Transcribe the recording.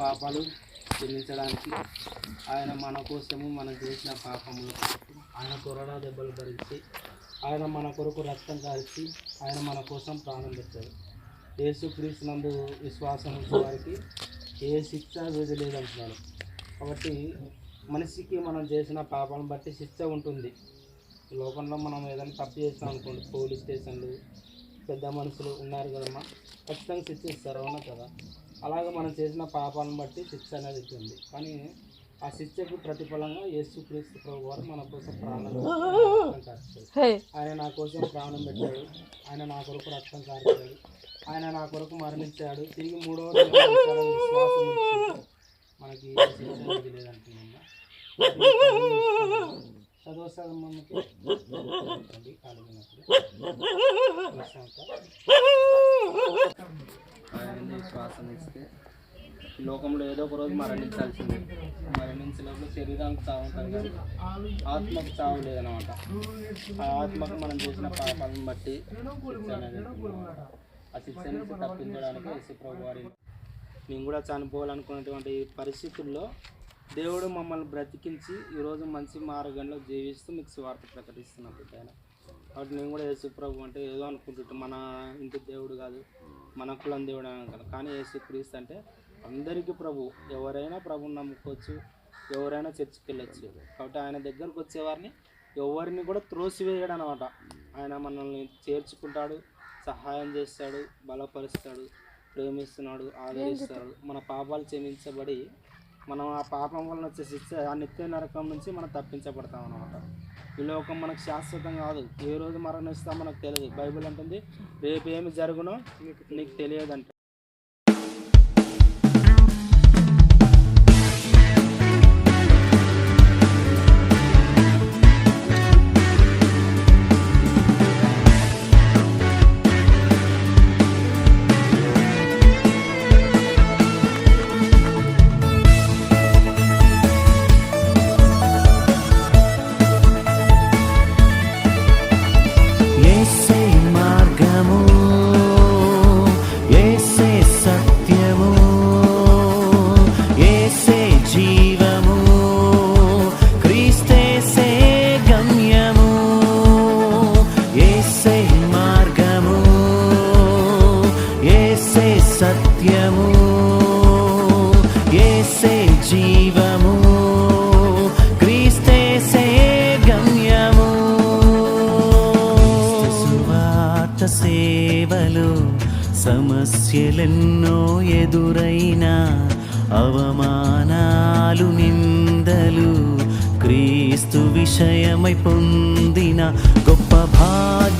పాపాలు చెల్లించడానికి ఆయన మన కోసము మనం చేసిన పాపముల ఆయన కొరడా దెబ్బలు భరించి ఆయన మన కొరకు రక్తం కాల్చి ఆయన మన కోసం ప్రాణం పెట్టాడు. యేసుక్రీస్తు నందు విశ్వాసం ఉన్న వారికి ఏ శిక్ష విధి లేదంటున్నాడు. కాబట్టి మనిషికి మనం చేసిన పాపాలను బట్టి శిక్ష ఉంటుంది. లోకంలో మనం ఏదైనా తప్పు చేస్తాం అనుకోండి పోలీస్ స్టేషన్లు పెద్ద మనుషులు ఉన్నారు కదమ్మా ఖచ్చితంగా శిక్ష ఇస్తారు అవునా కదా? అలాగే మనం చేసిన పాపాలను బట్టి శిక్ష అనేది ఉంది కానీ ఆ శిక్షకు ప్రతిఫలంగా యేసుక్రీస్తు ప్రభు వారు మన కోసం ప్రాణం ఆయన నా కోసం ప్రాణం పెట్టాడు. ఆయన నా కొరకు రక్తం కార్చాడు. ఆయన నా కొరకు మరణించాడు. తిరిగి మూడవ విశ్వాసం మనకి ఏ శిక్ష అనేది లేదంటున్నా చదవసాగం మనకి కలిగినప్పుడు ఆయన శ్వాసం ఇస్తే ఈ లోకంలో ఏదో ఒక రోజు మరణించాల్సిందే. మరణించినప్పుడు శరీరానికి చావు ఉంటుంది కానీ ఆత్మకు చావు లేదనమాట ఆ ఆత్మకు మనం చేసిన పాపాలను బట్టి శిక్ష అనేది ఆ శిక్ష నుంచి తప్పించడానికి యేసు వారి మేము కూడా చనిపోవాలనుకున్నటువంటి పరిస్థితుల్లో దేవుడు మమ్మల్ని బ్రతికించి ఈరోజు మంచి మార్గంలో జీవిస్తూ మీకు స్వార్థ ప్రకటిస్తున్నాం కాబట్టి నేను కూడా యేసు ప్రభు అంటే ఏదో అనుకుంటుంటాం మన ఇంటి దేవుడు కాదు మన కులం దేవుడు అని కానీ యేసు క్రీస్తు అంటే అందరికీ ప్రభు. ఎవరైనా ప్రభుని నమ్ముకోవచ్చు ఎవరైనా చర్చికి వెళ్ళొచ్చు. కాబట్టి ఆయన దగ్గరకు వచ్చేవారిని ఎవరిని కూడా త్రోసివేయడు అనమాట ఆయన మనల్ని చేర్చుకుంటాడు సహాయం చేస్తాడు బలపరుస్తాడు ప్రేమిస్తున్నాడు ఆదరిస్తాడు. మన పాపాలు క్షమించబడి మనం ఆ పాపం వలన వచ్చే శిక్ష ఆ నిత్య నరకం నుంచి మనం తప్పించబడతాం అనమాట ఈ లోకం మనకు శాశ్వతం కాదు. ఏ రోజు మరణిస్తాం మనకు తెలియదు బైబిల్ అంటుంది రేపు ఏమి జరుగునో నీకు తెలియదు సత్యము ఏసే జీవము క్రీస్తేసే గమ్యము. సువార్త సేవలు సమస్యలెన్నో ఎదురైన అవమానాలు నిందలు క్రీస్తు విషయమై పొందిన గొప్ప భాగ్య.